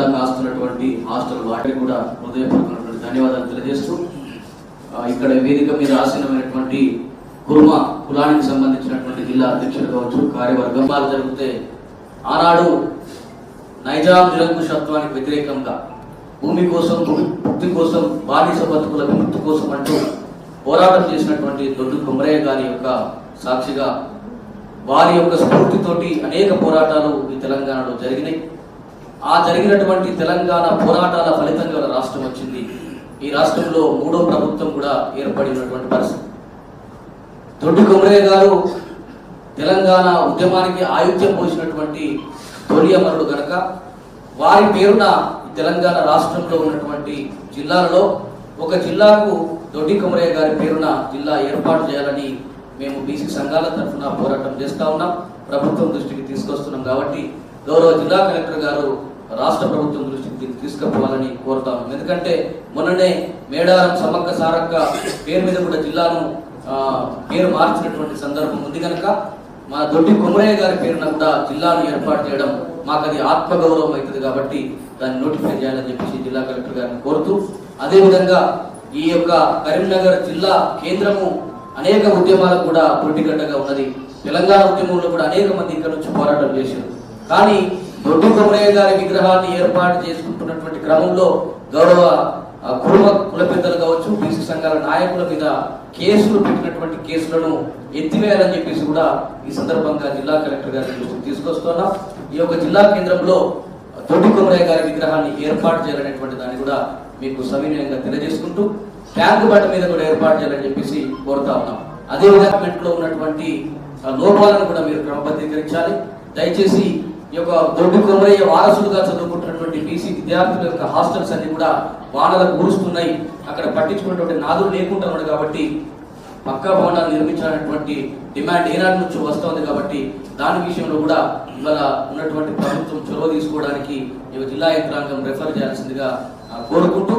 దాకా కాస్తున్నటువంటి హాస్టల్ వాటికి కూడా హృదయపూర్వకమైనటువంటి ధన్యవాదాలు తెలియజేస్తూ ఇక్కడ వేదిక మీద ఆసీనమైనటువంటి కుర్మ కులానికి సంబంధించినటువంటి జిల్లా అధ్యక్షులు కావచ్చు కార్యవర్గం జరిగితే ఆనాడు నైజాం నిరంకుశత్వానికి వ్యతిరేకంగా భూమి కోసం ముక్తి కోసం బానిస బతుకుల విముక్తి కోసం అంటూ పోరాటం చేసినటువంటి దొడ్డు కుమరయ్య గారి యొక్క సాక్షిగా వారి యొక్క స్ఫూర్తితోటి అనేక పోరాటాలు ఈ తెలంగాణలో జరిగినాయి. ఆ జరిగినటువంటి తెలంగాణ పోరాటాల ఫలితంగా రాష్ట్రం వచ్చింది. ఈ రాష్ట్రంలో మూడో ప్రభుత్వం కూడా ఏర్పడినటువంటి పరిస్థితి. దొడ్డి కొమరయ్య గారు తెలంగాణ ఉద్యమానికి ఆయుధ్యం పోసినటువంటి తొలి అమరుడు గనక వారి పేరున తెలంగాణ రాష్ట్రంలో ఉన్నటువంటి జిల్లాలలో ఒక జిల్లాకు దొడ్డి కొమరయ్య గారి పేరున జిల్లా ఏర్పాటు చేయాలని మేము బీసీ సంఘాల తరఫున పోరాటం చేస్తా ఉన్నాం. ప్రభుత్వం దృష్టికి తీసుకొస్తున్నాం కాబట్టి గౌరవ జిల్లా కలెక్టర్ గారు రాష్ట్ర ప్రభుత్వం దృష్టికి తీసుకుపోవాలని కోరుతా ఎందుకంటే మొన్ననే మేడారం సమ్మక్క సారక్క పేరు మీద కూడా జిల్లాను పేరు మార్చినటువంటి సందర్భం ఉంది కనుక మా దొడ్డి కుమరయ్య గారి పేరున కూడా జిల్లాను ఏర్పాటు చేయడం మాకు అది ఆత్మగౌరవం అవుతుంది కాబట్టి దాన్ని నోటిఫై చేయాలని చెప్పేసి జిల్లా కలెక్టర్ గారిని కోరుతూ అదేవిధంగా ఈ యొక్క కరీంనగర్ జిల్లా కేంద్రము అనేక ఉద్యమాలకు కూడా పుట్టిగడ్డగా ఉన్నది. తెలంగాణ ఉద్యమంలో కూడా అనేక మంది ఇక్కడ నుంచి పోరాటం చేశారు. కానీ దొడ్డు కొమరయ్య గారి విగ్రహాన్ని ఏర్పాటు చేసుకుంటున్నటువంటి క్రమంలో గౌరవ కుటుంబ కుల పెద్దలు కావచ్చు బీసీ సంఘాల నాయకుల మీద కేసులు పెట్టినటువంటి కేసులను ఎత్తివేయాలని చెప్పేసి కూడా ఈ సందర్భంగా జిల్లా కలెక్టర్ గారి దృష్టికి తీసుకొస్తున్నాం. ఈ యొక్క జిల్లా కేంద్రంలో దొడ్డి కొమరయ్య గారి విగ్రహాన్ని ఏర్పాటు చేయాలనేటువంటి దాన్ని కూడా మీకు సవినయంగా తెలియజేసుకుంటూ ట్యాంక్ బండ మీద కూడా ఏర్పాటు చేయాలని చెప్పేసి కోరుతా ఉన్నాం. అదే విధంగా లో ఉన్నటువంటి లోపాలను కూడా మీరు క్రమబద్ధీకరించాలి. దయచేసి ఈ యొక్క దొడ్డు కొమరయ్య వారసుడుగా చదువుకుంటున్నటువంటి బీసీ విద్యార్థుల యొక్క హాస్టల్స్ అన్ని కూడా వానలకు కురుస్తున్నాయి అక్కడ పట్టించుకున్నటువంటి నాదులు లేకుండా ఉన్నాడు కాబట్టి పక్కా భవనాలు నిర్మించాలనేటువంటి డిమాండ్ ఏనాటి నుంచి వస్తోంది కాబట్టి దాని విషయంలో కూడా ఇవాళ ఉన్నటువంటి ప్రభుత్వం చొరవ తీసుకోవడానికి ఈ జిల్లా యంత్రాంగం రెఫర్ చేయాల్సిందిగా కోరుకుంటూ